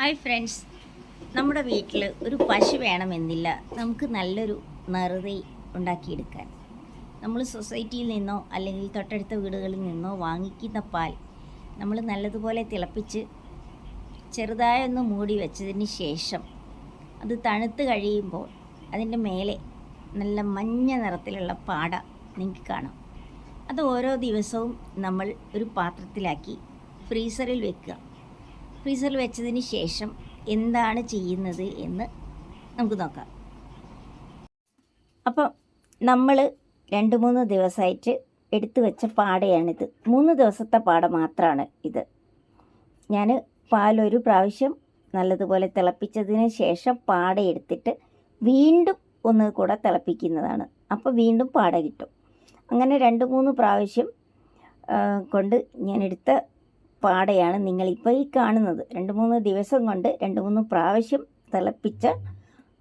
Hi friends നമ്മുടെ വീട്ടിൽ ഒരു പശു വേണമെന്നില്ല. നമുക്ക് നല്ലൊരു നെറുതി ഉണ്ടാക്കിയെടുക്കാൻ. നമ്മൾ സൊസൈറ്റിയിൽ നിന്നോ അല്ലെങ്കിൽ തൊട്ടടുത്ത വീടുകളിൽ നിന്നോ വാങ്ങിക്കുന്ന പാൽ നമ്മൾ നല്ലതുപോലെ തിളപ്പിച്ച് ചെറുതായി ഒന്ന് മൂടി വെച്ചതിന് ശേഷം അത് തണുത്ത് കഴിയുമ്പോൾ അതിന്റെ മേലെ നല്ല മഞ്ഞ നിറത്തിലുള്ള പാട നിങ്ങൾക്ക് കാണാം. അത് ഓരോ ദിവസവും നമ്മൾ ഒരു പാത്രത്തിലാക്കി ഫ്രീസറിൽ വെക്കുക. ഫ്രീസറിൽ വെച്ചതിന് ശേഷം എന്താണ് ചെയ്യുന്നത് എന്ന് നമുക്ക് നോക്കാം. അപ്പം നമ്മൾ രണ്ട് മൂന്ന് ദിവസമായിട്ട് എടുത്തു വെച്ച പാടയാണിത്. മൂന്ന് ദിവസത്തെ പാട മാത്രമാണ് ഇത്. ഞാൻ പാലൊരു പ്രാവശ്യം നല്ലതുപോലെ തിളപ്പിച്ചതിന് ശേഷം പാട എടുത്തിട്ട് വീണ്ടും ഒന്ന് കൂടെ തിളപ്പിക്കുന്നതാണ്. അപ്പോൾ വീണ്ടും പാട കിട്ടും. അങ്ങനെ രണ്ട് മൂന്ന് പ്രാവശ്യം കൊണ്ട് ഞാൻ എടുത്ത പാടയാണ് നിങ്ങൾ ഇപ്പോൾ ഈ കാണുന്നത്. രണ്ട് മൂന്ന് ദിവസം കൊണ്ട് രണ്ട് മൂന്ന് പ്രാവശ്യം തിളപ്പിച്ച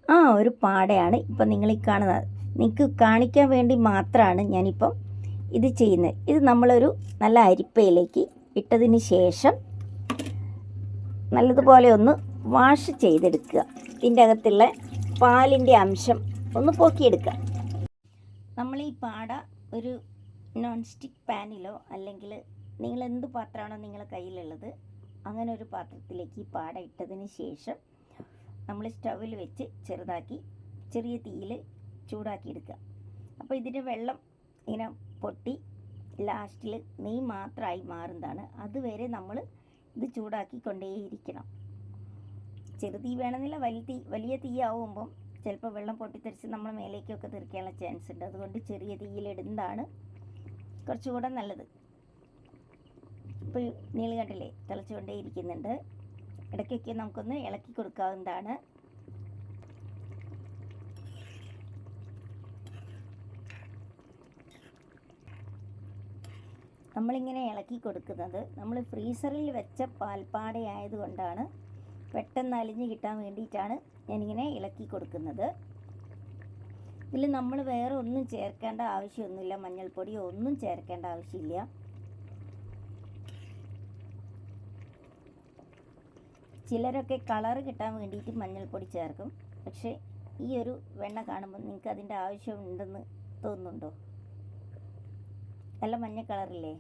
ആ ഒരു പാടയാണ് ഇപ്പം നിങ്ങൾ ഈ കാണുന്നത്. നിങ്ങൾക്ക് കാണിക്കാൻ വേണ്ടി മാത്രമാണ് ഞാനിപ്പം ഇത് ചെയ്യുന്നത്. ഇത് നമ്മളൊരു നല്ല അരിപ്പയിലേക്ക് ഇട്ടതിന് ശേഷം നല്ലതുപോലെ ഒന്ന് വാഷ് ചെയ്തെടുക്കുക. ഇതിന്റെ അകത്തുള്ള പാലിന്റെ അംശം ഒന്ന് പോക്കിയെടുക്കുക. നമ്മൾ ഈ പാട ഒരു നോൺ സ്റ്റിക്ക് പാനിലോ അല്ലെങ്കിൽ നിങ്ങൾ എന്ത് പാത്രമാണോ നിങ്ങളുടെ കയ്യിലുള്ളത്? അങ്ങനെ ഒരു പാത്രത്തിലേക്ക് ഈ പാട ഇട്ടതിന് ശേഷം നമ്മൾ സ്റ്റവിൽ വെച്ച് ചെറുതാക്കി ചെറിയ തീയിൽ ചൂടാക്കി എടുക്കുക. അപ്പോൾ ഇതിന്റെ വെള്ളം ഇങ്ങനെ പൊട്ടി ലാസ്റ്റിൽ നെയ് മാത്രമായി മാറുന്നതാണ്. അതുവരെ നമ്മൾ ഇത് ചൂടാക്കി കൊണ്ടേയിരിക്കണം. ചെറുതീ വേണമെന്നില്ല വലിയ തീ വലിയ തീയാവുമ്പം ചിലപ്പോൾ വെള്ളം പൊട്ടിത്തെറിച്ച് നമ്മൾ മേലേക്കൊക്കെ തെറിക്കാനുള്ള ചാൻസ് ഉണ്ട്. അതുകൊണ്ട് ചെറിയ തീയിലിടുന്നതാണ് കുറച്ചുകൂടെ നല്ലത്. ഇപ്പോൾ നീളുകണ്ടില്ലേ തിളച്ചുകൊണ്ടേ ഇരിക്കുന്നുണ്ട് ഇടയ്ക്കൊക്കെ നമുക്കൊന്ന് ഇളക്കി കൊടുക്കാവുന്നതാണ്. നമ്മളിങ്ങനെ ഇളക്കി കൊടുക്കുന്നത്. നമ്മൾ ഫ്രീസറിൽ വെച്ച പാൽപ്പാടയായതുകൊണ്ടാണ് പെട്ടെന്ന് അലിഞ്ഞ് കിട്ടാൻ വേണ്ടിയിട്ടാണ് ഞാനിങ്ങനെ ഇളക്കി കൊടുക്കുന്നത്. ഇതിൽ നമ്മൾ വേറെ ഒന്നും ചേർക്കേണ്ട ആവശ്യമൊന്നുമില്ല. മഞ്ഞൾപ്പൊടിയോ ഒന്നും ചേർക്കേണ്ട ആവശ്യമില്ല. ചിലരൊക്കെ കളറ് കിട്ടാൻ വേണ്ടിയിട്ട് മഞ്ഞൾപ്പൊടി ചേർക്കും. പക്ഷേ ഈ ഒരു വെണ്ണ കാണുമ്പോൾ നിങ്ങൾക്ക് അതിന്റെ ആവശ്യമുണ്ടെന്ന് തോന്നുന്നുണ്ടോ? നല്ല മഞ്ഞ കളറില്ലേ?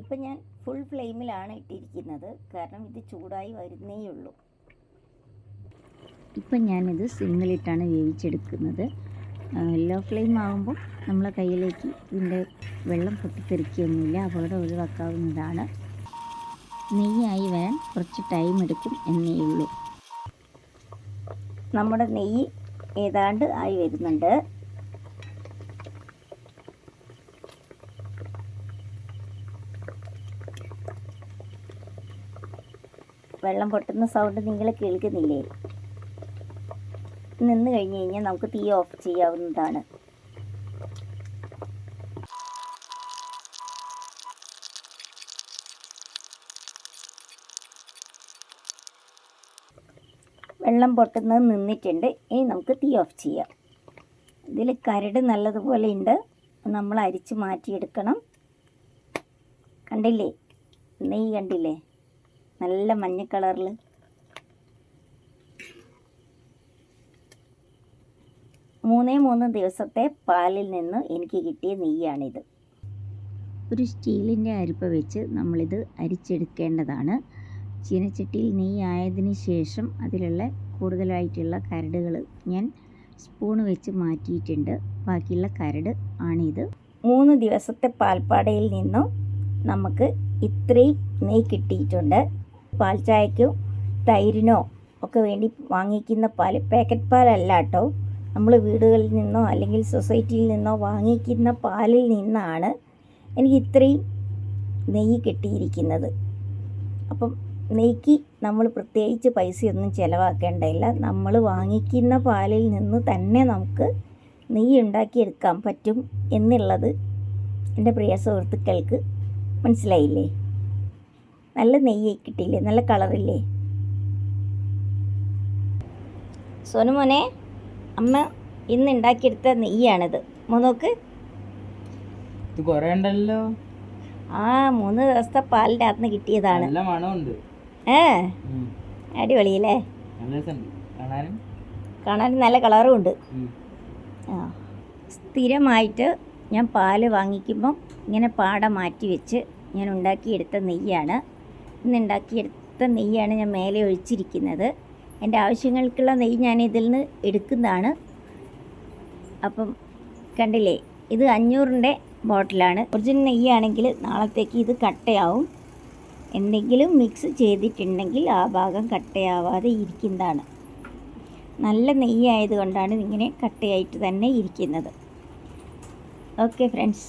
ഇപ്പം ഞാൻ ഫുൾ ഫ്ലെയിമിലാണ് ഇട്ടിരിക്കുന്നത്. കാരണം ഇത് ചൂടായി വരുന്നേ ഉള്ളൂ. ഇപ്പം ഞാനിത് സിമ്മിലിട്ടാണ് വേവിച്ചെടുക്കുന്നത്. ലോ ഫ്ലെയിം ആകുമ്പോൾ നമ്മളെ കയ്യിലേക്ക് ഇതിന്റെ വെള്ളം പൊട്ടിത്തെറിക്കുകയൊന്നുമില്ല. അപകടം ഒഴിവാക്കാവുന്നതാണ്. നെയ്യായി വരാൻ കുറച്ച് ടൈം എടുക്കും എന്നേ ഉള്ളൂ. നമ്മുടെ നെയ്യ് ഏതാണ്ട് ആയി വരുന്നുണ്ട്. വെള്ളം പൊട്ടുന്ന സൗണ്ട് നിങ്ങൾ കേൾക്കുന്നില്ലേ? നിന്ന് കഴിഞ്ഞ് കഴിഞ്ഞാൽ നമുക്ക് തീ ഓഫ് ചെയ്യാവുന്നതാണ്. വെള്ളം പൊട്ടുന്നത് നിന്നിട്ടുണ്ട്. ഇനി നമുക്ക് തീ ഓഫ് ചെയ്യാം. ഇതിൽ കരട് നല്ലതുപോലെ ഉണ്ട്. നമ്മൾ അരിച്ച് മാറ്റിയെടുക്കണം. കണ്ടില്ലേ? നെയ്യ് കണ്ടില്ലേ? നല്ല മഞ്ഞ കളറിൽ മൂന്നേ മൂന്ന് ദിവസത്തെ പാലിൽ നിന്ന് എനിക്ക് കിട്ടിയ നെയ്യാണിത്. ഒരു സ്റ്റീലിന്റെ അരിപ്പ വെച്ച് നമ്മളിത് അരിച്ചെടുക്കേണ്ടതാണ്. ചീനച്ചട്ടിയിൽ നെയ്യ് ആയതിന് ശേഷം അതിലുള്ള കൂടുതലായിട്ടുള്ള കരടുകൾ ഞാൻ സ്പൂൺ വെച്ച് മാറ്റിയിട്ടുണ്ട്. ബാക്കിയുള്ള കരട് ആണിത്. മൂന്ന് ദിവസത്തെ പാൽപ്പാടയിൽ നിന്നും നമുക്ക് ഇത്രയും നെയ് കിട്ടിയിട്ടുണ്ട്. പാൽ ചായക്കോ തൈരിനോ ഒക്കെ വേണ്ടി വാങ്ങിക്കുന്ന പാൽ പാക്കറ്റ് പാലല്ല കേട്ടോ. നമ്മൾ വീടുകളിൽ നിന്നോ അല്ലെങ്കിൽ സൊസൈറ്റിയിൽ നിന്നോ വാങ്ങിക്കുന്ന പാലിൽ നിന്നാണ് എനിക്ക് ഇത്രയും നെയ്യ് കിട്ടിയിരിക്കുന്നത്. അപ്പം നെയ്ക്ക് നമ്മൾ പ്രത്യേകിച്ച് പൈസയൊന്നും ചിലവാക്കേണ്ടതില്ല നമ്മൾ വാങ്ങിക്കുന്ന പാലിൽ നിന്ന് തന്നെ നമുക്ക് നെയ്യ് ഉണ്ടാക്കിയെടുക്കാൻ പറ്റും എന്നുള്ളത് എന്റെ പ്രിയ സുഹൃത്തുക്കൾക്ക് മനസ്സിലായില്ലേ? നല്ല നെയ്യ് കിട്ടിയില്ലേ? നല്ല കളറില്ലേ? സോനുമോനെ അമ്മ ഇന്ന് ഉണ്ടാക്കിയെടുത്ത നെയ്യാണിത്. മോനോക്ക് ഇത് കുറേ ഉണ്ടല്ലോ. ആ മൂന്ന് ദിവസത്തെ പാലിന്റെ അകത്ത് നിന്ന് കിട്ടിയതാണ്. നല്ല മണമുണ്ട്. ഏ അടിപൊളിയല്ലേ? കാണാൻ നല്ല കളറും ഉണ്ട്. ആ. സ്ഥിരമായിട്ട് ഞാൻ പാൽ വാങ്ങിക്കുമ്പം ഇങ്ങനെ പാട മാറ്റി വെച്ച് ഞാൻ ഉണ്ടാക്കിയെടുത്ത നെയ്യാണ്. ഇന്ന് ഉണ്ടാക്കിയെടുത്ത നെയ്യാണ് ഞാൻ മേലെ ഒഴിച്ചിരിക്കുന്നത്. എന്റെ ആവശ്യങ്ങൾക്കുള്ള നെയ്യ് ഞാൻ ഇതിൽ നിന്ന് എടുക്കുന്നതാണ്. അപ്പം കണ്ടില്ലേ ഇത് അഞ്ഞൂറിന്റെ ബോട്ടിലാണ്. ഒറിജിനൽ നെയ്യാണെങ്കിൽ നാളത്തേക്ക് ഇത് കട്ടയാവും. എന്തെങ്കിലും മിക്സ് ചെയ്തിട്ടുണ്ടെങ്കിൽ ആ ഭാഗം കട്ടയാവാതെ ഇരിക്കുന്നതാണ്. നല്ല നെയ്യായതുകൊണ്ടാണ് ഇങ്ങനെ കട്ടയായിട്ട് തന്നെ ഇരിക്കുന്നത്. Okay friends